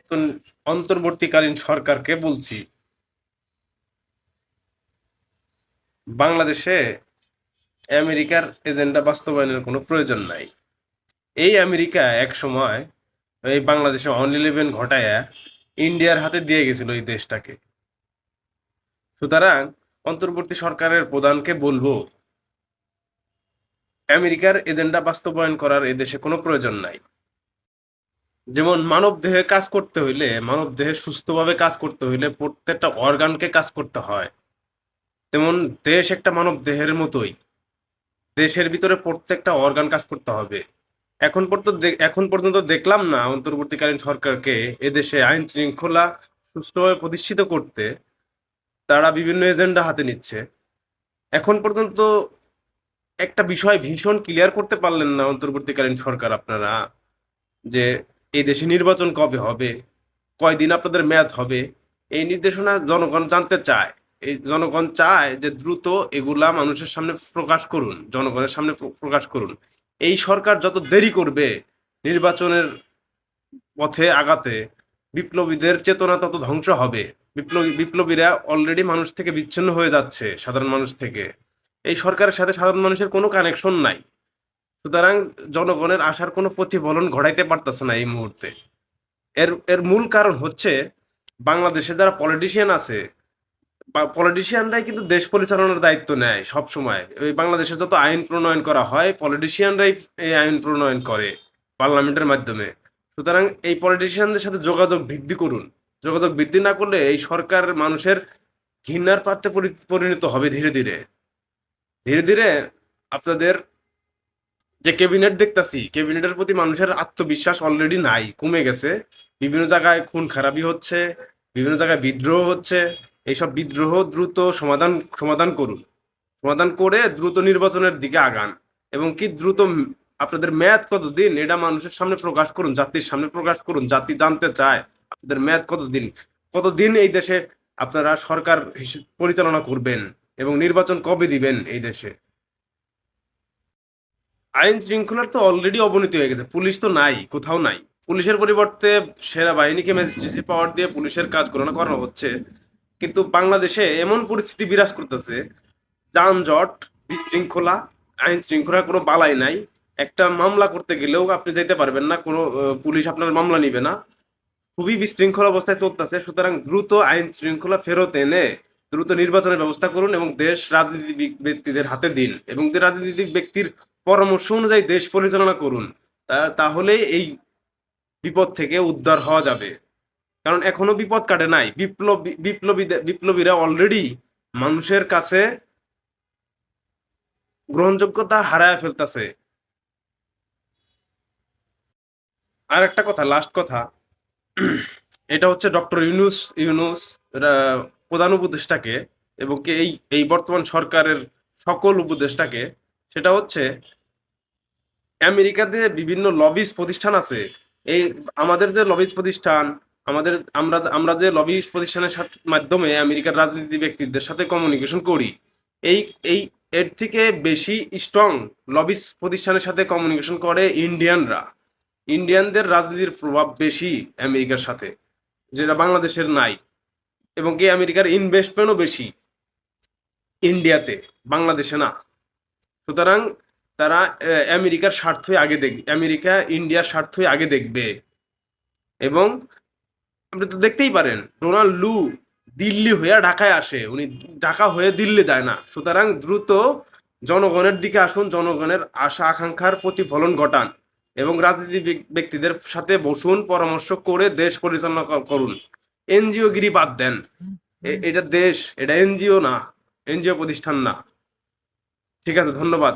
নতুন অন্তর্বর্তীকালীন সরকারকে বলছি, বাংলাদেশে আমেরিকার এজেন্ডা বাস্তবায়নের কোনো প্রয়োজন নাই। এই আমেরিকা এক সময় এই বাংলাদেশে অন ইলেভেন ঘটায়া ইন্ডিয়ার হাতে দিয়ে গেছিল এই দেশটাকে। সুতরাং অন্তর্বর্তী সরকারের প্রধানকে বলব, আমেরিকার এজেন্ডা বাস্তবায়ন করার এই দেশে কোনো প্রয়োজন নাই। যেমন মানব দেহে কাজ করতে হইলে, মানব দেহে সুস্থভাবে কাজ করতে হইলে প্রত্যেকটা অর্গানকে কাজ করতে হয়। তেমন দেশ একটা মানব দেহের মতোই। দেশের ভিতরে প্রত্যেকটা অর্গান কাজ করতে হবে। এখন পর্যন্ত এখন পর্যন্ত দেখলাম না অন্তর্বর্তীকালীন সরকারকে এদেশে আইন শৃঙ্খলা সুষ্ঠুভাবে প্রতিষ্ঠিত করতে তারা বিভিন্ন এজেন্ডা হাতে নিচ্ছে। এখন পর্যন্ত একটা বিষয় ভীষণ ক্লিয়ার করতে পারলেন না অন্তর্বর্তীকালীন সরকার আপনারা, যে এই দেশে নির্বাচন কবে হবে? কয়দিন আপনাদের মেয়াদ হবে? এই নির্দেশনা জনগণ জানতে চায়। এই জনগণ চায় যে দ্রুত এগুলা মানুষের সামনে প্রকাশ করুন, জনগণের সামনে প্রকাশ করুন। এই সরকার যত দেরি করবে নির্বাচনের পথে আগাতে, বিপ্লবীদের চেতনা তত ধ্বংস হবে। বিপ্লবী বিপ্লবীরা অলরেডি মানুষ থেকে বিচ্ছিন্ন হয়ে যাচ্ছে, সাধারণ মানুষ থেকে। এই সরকারের সাথে সাধারণ মানুষের কোনো কানেকশন নাই। সুতরাং জনগণের আশার কোনো প্রতিফলন ঘটাইতে পারতেছে না এই মুহূর্তে। এর এর মূল কারণ হচ্ছে বাংলাদেশে যারা পলিটিশিয়ান আছে পলিটিশিয়ানরাই কিন্তু দেশ পরিচালনার দায়িত্ব নেয় সব সময় ওই বাংলাদেশে যত আইন প্রণয়ন করা হয় পলিটিশিয়ানরাই এই আইন প্রণয়ন করে পার্লামেন্টের মাধ্যমে। সুতরাং এই পলিটিশিয়ানদের সাথে যোগাযোগ বৃদ্ধি করুন। যোগাযোগ বৃদ্ধি না করলে এই সরকার মানুষের ঘৃণার পাত্রে পরি- পরিণত হবে ধীরে ধীরে। ধীরে ধীরে আপনাদের যে ক্যাবিনেট দেখতাছি, ক্যাবিনেটের প্রতি মানুষের আত্মবিশ্বাস অলরেডি নাই, কমে গেছে। বিভিন্ন জায়গায় খুন খারাপি হচ্ছে, বিভিন্ন জায়গায় বিদ্রোহ হচ্ছে। এইসব বিদ্রোহ দ্রুত সমাধান সমাধান করুন। সমাধান করে দ্রুত নির্বাচনের দিকে আগান। এবং কি দ্রুত আপনাদের মেয়াদ কতদিন? এটা মানুষের সামনে প্রকাশ করুন, জাতির সামনে প্রকাশ করুন, জাতি জানতে চায় আপনাদের মেয়াদ কতদিন। কতদিন এই দেশে আপনারা সরকার পরিচালনা করবেন এবং নির্বাচন কবে দিবেন এই দেশে? আইন শৃঙ্খলার তো অলরেডি অবনতি হয়ে গেছে। পুলিশ তো নাই, কোথাও নাই। পুলিশের পরিবর্তে সেনাবাহিনীকে ম্যাজিস্ট্রেসি পাওয়ার দিয়ে পুলিশের কাজ করানো করানো হচ্ছে। কিন্তু বাংলাদেশে এমন পরিস্থিতি বিরাজ করতেছে, যানজট, বিশৃঙ্খলা, আইন শৃঙ্খলার কোনো বালাই নাই। একটা মামলা করতে গেলেও আপনি যেতে পারবেন না, কোনো পুলিশ আপনার মামলা নিবে না। খুবই বিশৃঙ্খল অবস্থায় চলতেছে। সুতরাং দ্রুত আইন শৃঙ্খলা ফেরত এনে দ্রুত নির্বাচনের ব্যবস্থা করুন এবং দেশ রাজনীতি ব্যক্তিদের হাতে দিন। এবং যে রাজনীতিক ব্যক্তির পরামর্শ অনুযায়ী দেশ পরিচালনা করুন। তা- তাহলেই এই বিপদ থেকে উদ্ধার হওয়া যাবে। কারণ এখনও বিপদ কাটে নাই। বিপ্লবী বিপ্লবী, বিপ্লবীরা অলরেডি মানুষের কাছে গ্রহণযোগ্যতা হারায় ফেলতেছে। আর একটা কথা লাস্ট কথা। এটা হচ্ছে ডক্টর ইউনুস ইউনুস প্রধান উপদেষ্টাকে এবং এই এই বর্তমান সরকারের সকল উপদেষ্টাকে সেটা হচ্ছে, আমেরিকাতে বিভিন্ন লবিস প্রতিষ্ঠান আছে। এই আমাদের যে লবিস প্রতিষ্ঠান, আমাদের, আমরা আমরা যে লবি প্রতিষ্ঠানের মাধ্যমে আমেরিকার রাজনীতি ব্যক্তিদের সাথে কমিউনিকেশন করি, এই এই, এর থেকে বেশি স্ট্রং লবিস প্রতিষ্ঠানের সাথে কমিউনিকেশন করে ইন্ডিয়ানরা ইন্ডিয়ানদের রাজনীতির প্রভাব বেশি আমেরিকার সাথে, যেটা বাংলাদেশের নাই, এবং কি আমেরিকার ইনভেস্টমেন্টও বেশি। ইন্ডিয়াতে বাংলাদেশে না। সুতরাং তারা আমেরিকার স্বার্থই আগে দেখবে আমেরিকা, ইন্ডিয়ার স্বার্থই আগে দেখবে। এবং আপনি তো দেখতেই পারেন, ডোনাল্ড লু দিল্লি হয়ে ঢাকায় আসে। উনি ঢাকা হয়ে দিল্লি যায় না। সুতরাং দ্রুত জনগণের দিকে আসুন, জনগণের আশা, আকাঙ্ক্ষার প্রতিফলন ঘটান এবং রাজনীতি ব্যক্তিদের সাথে বসুন, পরামর্শ করে দেশ পরিচালনা করুন। এনজিও গিরি বাদ দেন। এটা দেশ, এটা এনজিও না, এনজিও প্রতিষ্ঠান না। ঠিক আছে ধন্যবাদ।